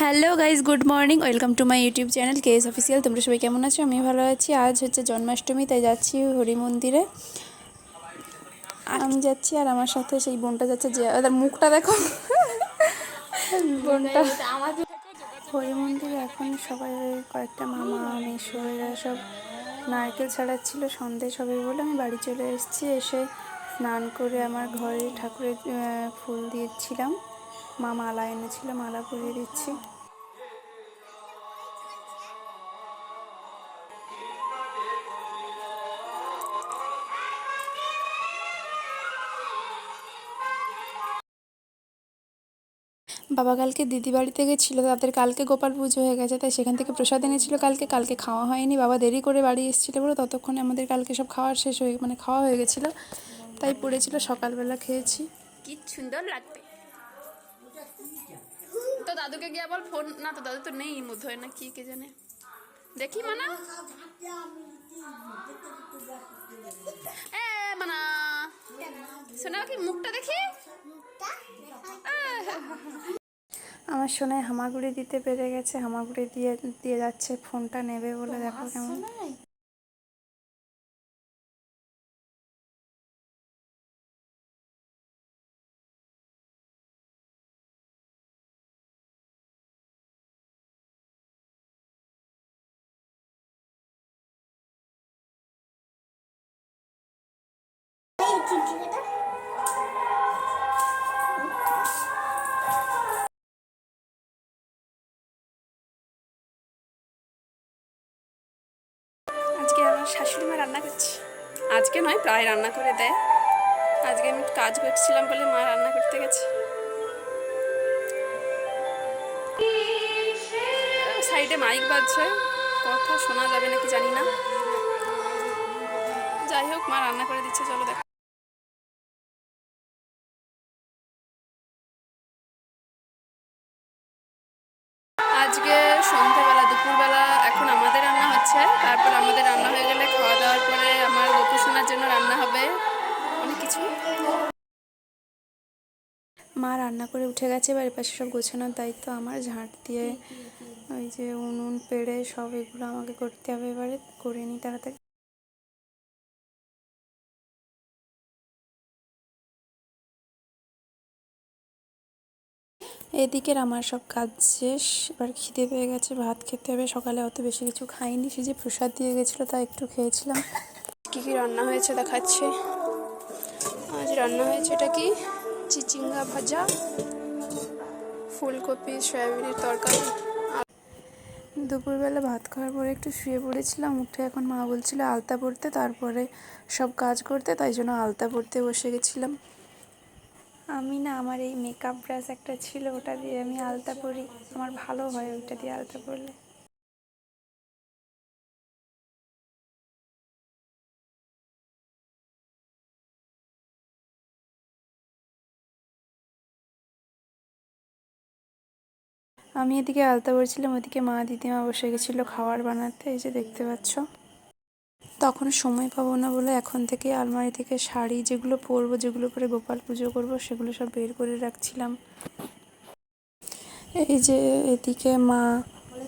Hello guys good morning, welcome to my YouTube channel KS official. তোমরা সবাই কেমন আছো? আমি ভালো আছি। আজ হচ্ছে জন্মাষ্টমী, তাই যাচ্ছি হরি মন্দিরে। আমি যাচ্ছি আর আমার সাথে সেই বোনটা যাচ্ছে যে, ওদের মুখটা দেখো। বোনটা। হরি মন্দিরে এখন সবাই কয়েকটা মামা মেশো এরা সব নারকেল ছাড়াচ্ছিল সন্ধে সবে বলে আমি বাড়ি চলে এসেছি। এসে স্নান করে আমার ঘরে ঠাকুরের ফুল দিয়েছিলাম। মা মালা এনেছিল, মালা পরিয়ে দিচ্ছি। বাবা কালকে দিদি বাড়িতে গেছিল, তাদের কালকে গোপাল পুজো হয়ে গেছে, তাই সেখান থেকে প্রসাদ এনেছিল কালকে কালকে খাওয়া হয়নি। বাবা দেরি করে বাড়ি এসেছিল বলে ততক্ষণে আমাদের কালকে সব খাওয়ার শেষ হয়ে মানে খাওয়া হয়ে গেছিল, তাই পড়েছিল, সকালবেলা খেয়েছি। কি সুন্দর লাগবে। তো দাদুকে গিয়ে আবার ফোন, না তো দাদু তো নেই মধ্যে হয় না কি কে জানে। দেখি মানা। এ, মানা। শোনা কি, মুখটা দেখি? আমার সোনায় হামাগুড়ি দিতে পেরে গেছে, হামাগুড়ি দিয়ে দিয়ে যাচ্ছে, ফোনটা নেবে বলে দেখো কেমন। শাশুড়ি মা রান্না করছে। আজকে নয়, প্রায় রান্না করে দেয়। আজকে আমি কাজ করছিলাম বলে মা রান্না করতে গেছে। সাইডে মাইক বাজছে, কথা শোনা যাবে নাকি জানি না। যাই হোক, মা রান্না করে দিচ্ছে, চলো দেখো। আজকে সন্ধ্যাবেলা, দুপুরবেলা এখন আমাদের রান্না হচ্ছে, তারপর আমাদের জন্য রান্না হবে। অনেক কিছু। মা রান্না করে উঠে গেছে, এবার এপাশে সব গোছানোর দায়িত্ব আমার। ঝাঁট দিয়ে ওই যে উনুন, পেড়ে সব এগুলো আমাকে করতে হবে এবারে। করে নিই তাড়াতাড়ি। এদিকের আমার সব কাজ শেষ। এবার খিদে পেয়ে গেছে, ভাত খেতে হবে। সকালে অত বেশি কিছু খাইনি। সে যে প্রসাদ দিয়ে গেছিল তা একটু খেয়েছিলাম। কী কী রান্না হয়েছে দেখাচ্ছে। আজ রান্না হয়েছে এটা কি? চিচিঙ্গা ভাজা, ফুলকপি, সয়াবিনের তরকারি। দুপুরবেলা ভাত খাওয়ার পরে একটু শুয়ে পড়েছিলাম, উঠে এখন মা বলছিল আলতা পড়তে তারপরে সব কাজ করতে, তাই জন্য আলতা পড়তে বসে গেছিলাম। আমি না, আমার এই মেকআপ ব্রাশ একটা ছিল, ওটা দিয়ে আমি আলতা পরি। আমার ভালো হয় ওইটা দিয়ে আলতা পরলে। আমি এদিকে আলতা পরছিলাম ওদিকে মা দিদিমা বসে গেছিল খাবার বানাতে, এই যে দেখতে পাচ্ছ। তখন সময় পাবো না বলে এখন থেকে আলমারি থেকে শাড়ি যেগুলো পরবো, যেগুলো পরে গোপাল পুজো করব, সেগুলো সব বের করে রাখছিলাম। এই যে এদিকে মা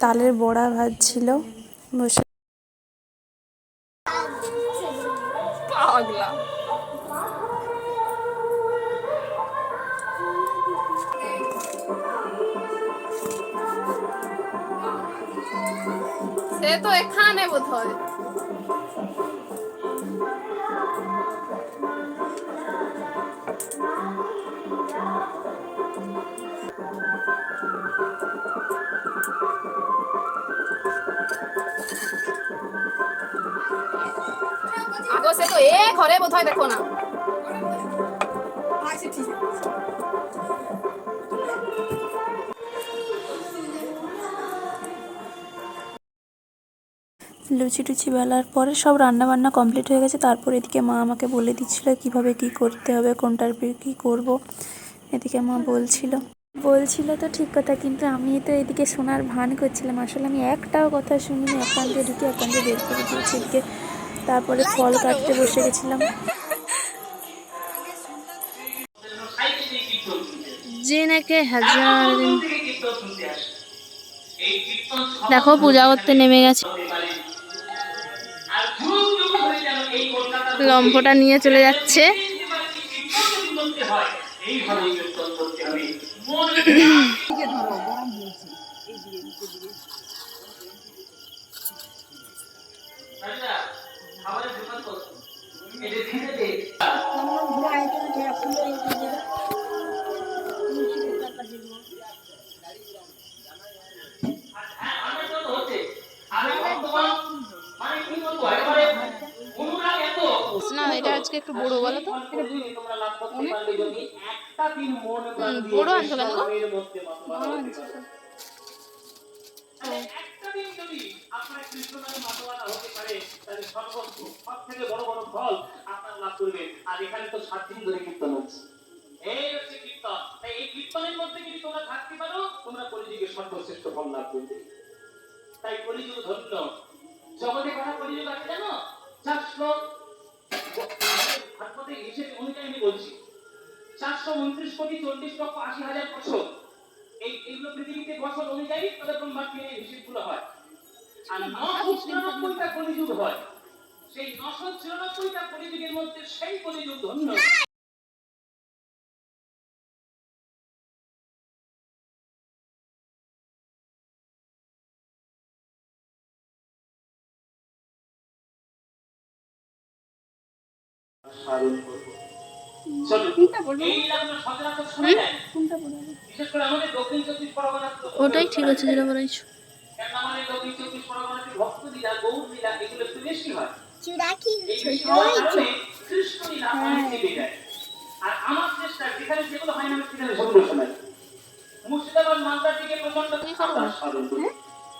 তালের বড়া ভাজছিল, বসে পাগলা। সে তো এখানে বোধ হয় সে তো এ ঘরে বোধ হয় দেখো না। লুচি টুচি বেলার পরে সব রান্না বান্না কমপ্লিট হয়ে গেছে। তারপর এদিকে মা আমাকে বলে দিচ্ছিল কীভাবে কি করতে হবে, কোনটার কী করব। এদিকে মা বলছিল বলছিল তো ঠিক কথা, কিন্তু আমি তো এদিকে শোনার ভান করছিলাম। আসলে আমি একটাও কথা শুনিনি, এক প্রান্তে ঢুকে এক বের করে দিয়েছি এদিকে। তারপরে ফল কাটতে বসে গেছিলাম। যে নাকি হাজার। দেখো, পূজা করতে নেমে গেছে। লম্ফটা নিয়ে চলে যাচ্ছে। আজকে একটু বড় বলো তো? বড় আনছো কেন আর এখানে তো সাত দিন ধরে কীর্তন হচ্ছে। এই হচ্ছে কীর্তন। তাই এই কীর্তনের মধ্যে যদি তোমরা থাকতে পারো তোমরা কলিযুগে সর্বশ্রেষ্ঠ ফল লাভ করবে। তাই কলিযুগ ধন্য। জগতে কথা কলিযুগ আছে জানো? চারশো আমি বলছি চারশো উনত্রিশ কোটি চল্লিশ লক্ষ আশি হাজার বছর এই এগুলো পৃথিবীতে বছর অনুযায়ী তবে ব্রহ্মাণ্ডের হিসেবগুলো হয়। আর নশো চুরানব্বইটা কলিযুগ হয়। সেই নশো চুরানব্বইটা কলিযুগের মধ্যে সেই কলিযুগ ধন্য। চলো, এই ওটাই ঠিক আছে যেটা বলেছ। হয়। আর আমার চেষ্টা যেখানে যেগুলো হয় না সেখানে সেগুলো শোনাই। মুর্শিদাবাদ মালদার দিকে প্রচণ্ড সাঁতার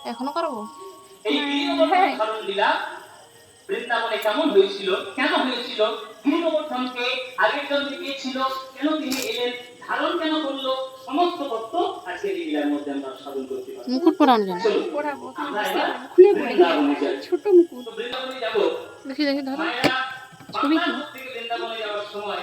এখনও করব। এই লীলা বৃন্দাবনে কেমন হয়েছিল? কেন হয়েছিল? গিরিগোবর্ধনকে আগের জন্মে কে ছিল কেন তিনি এলেন? ধারণ কেন করল? সমস্ত তত্ত্ব আজকের এই লীলার মধ্যে আমরা সাধন করতে পারি মুকুট পরানো জানো খুলে যাই। ছোট মুকুট। বৃন্দাবনে যাব। দেখি দেখি ধরো। ছবি কি বৃন্দাবনে যাওয়ার সময়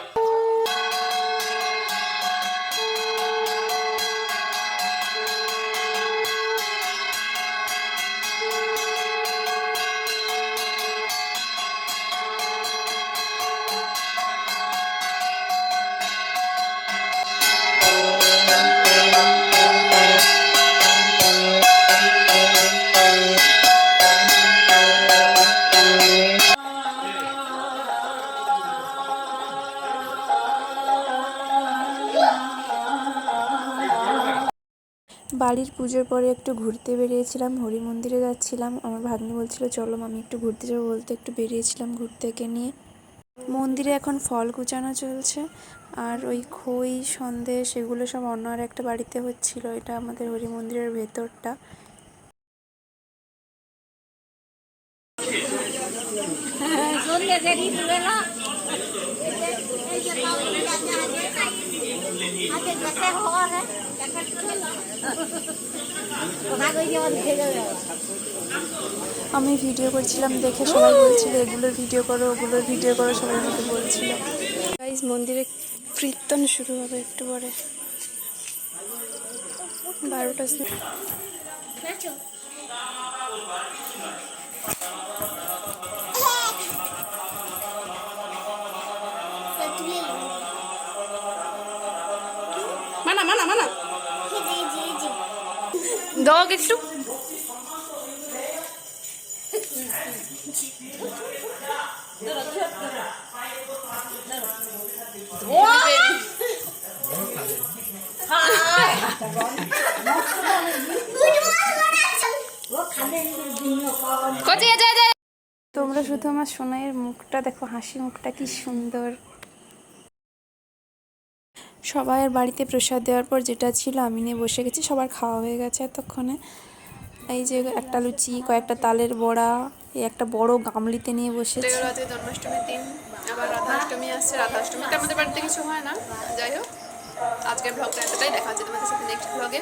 বাড়ির পুজোর পরে একটু ঘুরতে বেরিয়েছিলাম হরি মন্দিরে যাচ্ছিলাম। আমার ভাগ্নি বলছিল, চলো আমি একটু ঘুরতে যাব বলতে একটু বেরিয়েছিলাম ঘুরতে নিয়ে। মন্দিরে এখন ফল কুচানো চলছে। আর ওই খই, সন্দেশ এগুলো সব অন্য আর একটা বাড়িতে হচ্ছিল। এটা আমাদের হরি মন্দিরের ভেতরটা সন্ধ্যে দেরি শুয়ে না এই যে কাউকে যাতে আমি ভিডিও করছিলাম, দেখে সবাই বলছিল, এগুলোর ভিডিও করো, ওগুলোর ভিডিও করো সবাই আমাকে বলছিল। মন্দিরে কীর্তন শুরু হবে একটু পরে। বারোটা মানা মানা। যায় যায় তোমরা শুধু আমার সোনাইয়ের মুখটা দেখো হাসি মুখটা কি সুন্দর। সবাইয়ের বাড়িতে প্রসাদ দেওয়ার পর যেটা ছিল আমি নিয়ে বসে গেছি, সবার খাওয়া হয়ে গেছে এতক্ষণে। এই যে একটা লুচি, কয়েকটা তালের বড়া, এই একটা বড় গামলিতে নিয়ে বসে এগুলো আজকে জন্মাষ্টমীর দিন। আবার রাধাষ্টমী আসছে। রাধাষ্টমীতে আমাদের বাড়িতে কিছু হয় না। যাই হোক, আজকের ব্লগটা এতটাই। দেখা হচ্ছে তোমাদের সাথে নেক্সট ব্লগে